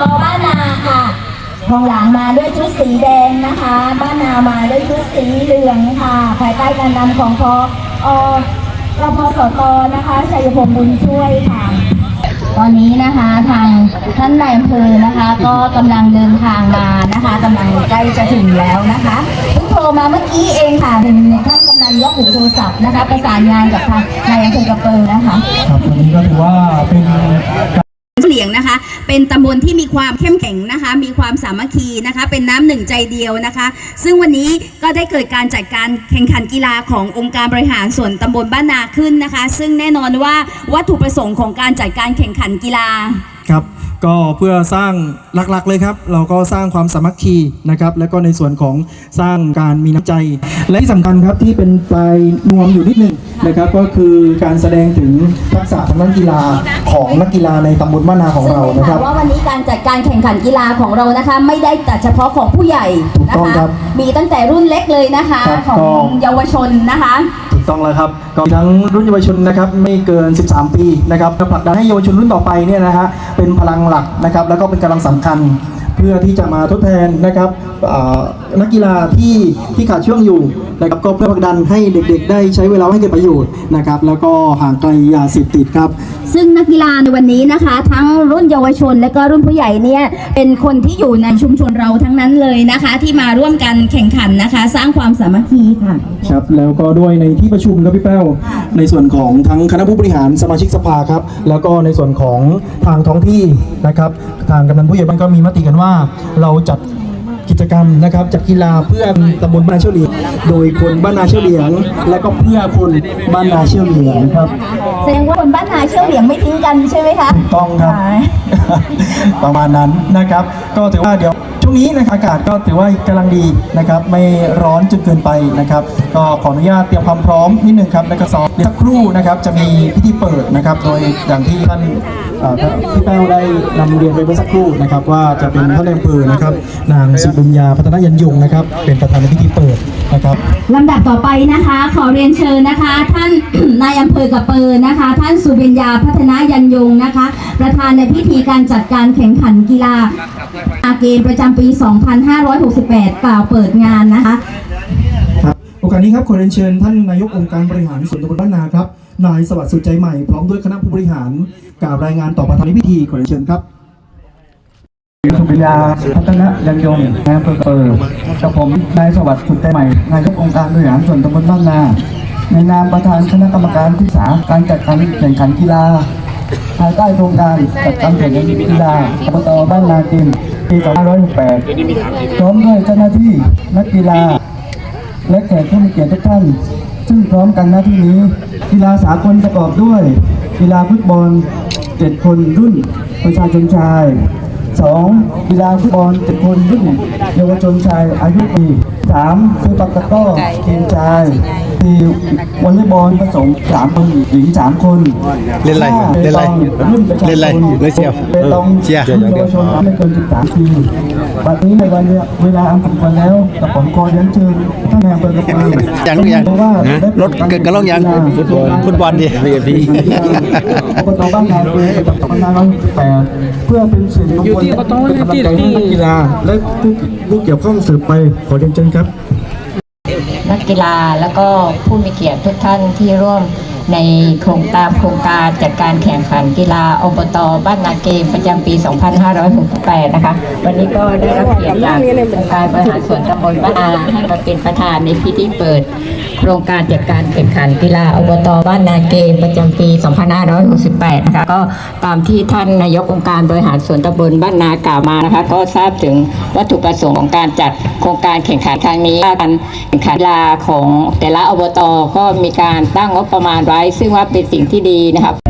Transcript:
ตบ้านนาค่ะทองหลังมาด้วยชุดสีแดงนะคะ บ้านนามาด้วยชุดสีเหลืองค่ะ ภายใต้การนำของพออรพสตนะคะชัยพงษ์บุญช่วยค่ะ ตอนนี้นะคะทางท่านนายอำเภอนะคะ ก็กำลังเดินทางมานะคะกำลังใกล้จะถึงแล้วนะคะเพิ่งโทรมาเมื่อกี้เองค่ะเป็นท่านกำลังยกหูโทรศัพท์นะคะ ประสานงานกับทางนายอำเภอกระเปอร์นะคะครับวันนี้ก็ถือว่าเป็น เหลียงนะคะ เป็นตำบลที่มีความเข้มแข็งนะคะ มีความสามัคคีนะคะ เป็นน้ำหนึ่งใจเดียวนะคะ ซึ่งวันนี้ก็ได้เกิดการจัดการแข่งขันกีฬาขององค์การบริหารส่วนตำบลบ้านนาขึ้นนะคะ ซึ่งแน่นอนว่าวัตถุประสงค์ของการจัดการแข่งขันกีฬา ครับ ก็เพื่อสร้างหลักๆเลยครับ เราก็สร้างความสามัคคีนะครับ แล้วก็ในส่วนของสร้างการมีน้ำใจ และที่สำคัญครับที่เป็นปลายนวมอยู่นิดหนึงนะครับ ก็คือการแสดงถึงทักษะทางด้านกีฬาของนักกีฬาในตำบลบ้านนาของเรานะคค่ะรับ ว่าวันนี้การจัดการแข่งขันกีฬาของเรานะคะ ไม่ได้จัดเฉพาะของผู้ใหญ่ถูกนะต้องคะครับมีตั้งแต่รุ่นเล็กเลยนะคะ ครับของก็เยาวชนนะคะ ถูกต้องแล้วครับก็มีทั้งรุ่นเยาวชนนะครับไม่เกิน 13 ปีนะครับผลักดันให้เยาวชนรุ่นต่อไปเนี่ยนะฮะเป็นพลังหลักนะครับ แล้วก็เป็นกำลังสำคัญ เพื่อที่จะมาทดแทนนะครับอ่านักกีฬาที่ที่ขาดช่วงอยู่นะครับก็เพื่อผลักดันให้เด็กๆ ได้ใช้เวลาให้เกิดประโยชน์นะครับแล้วก็ห่างไกลยาเสพติดครับ ซึ่งนักกีฬาในวันนี้นะคะ ทั้งรุ่นเยาวชน และก็รุ่นผู้ใหญ่เนี่ยเป็นคนที่อยู่ในชุมชนเราทั้งนั้นเลยนะคะ ที่มาร่วมกันแข่งขันนะคะ สร้างความสามัคคีค่ะครับแล้วก็ด้วยในที่ประชุมครับพี่แป้วในส่วนของทั้งคณะผู้บริหารสมาชิกสภาครับแล้วก็ในส่วนของทางท้องที่นะครับ ทางกำนันผู้ใหญ่บ้านก็มีมติกันว่าเราจัดกิจกรรมนะครับจัดกีฬาเพื่อตำบลบ้านนาเชี่ยวเหลียงโดยคนบ้านนาเชี่ยวเหลียง และก็เพื่อคนบ้านนาเชี่ยวเหลียงครับแสดงว่าคนบ้านนาเชี่ยวเหลียงไม่ทิ้งกันใช่ไหมคะ ถูกต้องครับ ประมาณนั้นนะครับ ก็ถือว่าเดี๋ยว ช่วงนี้นะครับอากาศก็ถือว่ากำลังดีนะครับ ไม่ร้อนจนเกินไปนะครับ ก็ขออนุญาตเตรียมความพร้อมนิดนึงครับแล้วก็ซ้อมเดี๋ยวสักครู่นะครับจะมีพิธีเปิดนะครับ โดยอย่างที่ท่านพี่แป้วได้นำเรียนไปเมื่อสักครู่นะครับ ว่าจะเป็นท่านแอำเภอนะครับ นางสุบุญญาพัฒนายันยงนะครับ เป็นประธานในพิธีเปิด นะครับลำดับต่อไปนะคะ ขอเรียนเชิญนะคะ ท่านนายอำเภอกระเปอร์นะคะ ท่านสุเบญญาพัฒนายันยงนะคะ ประธานในพิธีการจัดการแข่งขันกีฬาอาเกมประจำปี 2568 กล่าวเปิดงานนะคะครับโอกาสนี้ครับขอเรียนเชิญท่านนายกองค์การบริหารส่วนตำบลบ้านนาครับนายสวัสดิ์สุดใจใหม่พร้อมด้วยคณะผู้บริหารกล่าวรายงานต่อประธานในพิธีขอเรียนเชิญครับ สุริยาพัฒนะยันยงนายอำเภอเปิดกับผมนายสวัสดิ์สุดใจใหม่ นายกองค์การบริหารส่วนตำบลบ้านนา ในนามประธานคณะกรรมการที่สาการจัดการแข่งขันกีฬา ภายใต้โครงการจัดการแข่งขันกีฬาอบตบ้านนาจินปี2568พร้อมด้วยเจ้าหน้าที่นักกีฬา และแขกผู้มีเกียรติทุกท่าน ซึ่งพร้อมกันหน้าที่นี้ กีฬาสากลประกอบด้วย กีฬาฟุตบอลเจ็ดคนรุ่นประชาชนชาย 2. กีฬาฟุตบอลเจ็ดคนรุ่นเยาวชนชายอายุปี 3. คือปักตะก้อทีมชาย 4. วอลเลย์บอลผสมสามคนหญิงสามคนเล่นอะไรห้าเล่นอะไรปตงรุ่นประชาชนเล่นอะไรเล่นเชียวเปตองเชียร์รุ่นเยาวชนไม่เกิน13ปีบัดนี้ในวันเวลาอันสมควรแล้วกับผมขอเรียนเชิญท่านนายอำเภอกระเพือยังหรือยังว่านะรถเกิดกระล่องยังฟุตบอลฟุตบอลดิ VIP อบตบ้านนาเปื่อยกับตำนานร้อยแปดเพื่อเป็นสื่อมงคลเป็นกำลังใจให้นักกีฬาและผู้ผู้เกี่ยวข้องสืบไปขอเรียนเชิญครับนั กีฬาแล้วก็ผู้มีเกียรติทุกท่านที่ร่วมในโครงตามโครงการจัดการแข่งขันกีฬาอบตบ้านนาเกมประจำปี 2568 นะคะ วันนี้ก็ได้รับเกียรติจากองค์การบริหารส่วนตำบลบ้านนาให้มาเป็นประธานในพิธีเปิด โครงการจัดการแข่งขันกีฬาอบตบ้านนาเกมประจำปี 2568 นะคะก็ตามที่ท่านนายกองค์การบริหารส่วนตำบลบ้านนากล่าวมานะคะก็ทราบถึงวัตถุประสงค์ของการจัดโครงการแข่งขันครั้งนี้การแข่งขันกีฬาของแต่ละอบตก็มีการตั้งงบประมาณไว้ ซึ่งว่าเป็นสิ่งที่ดีนะครับ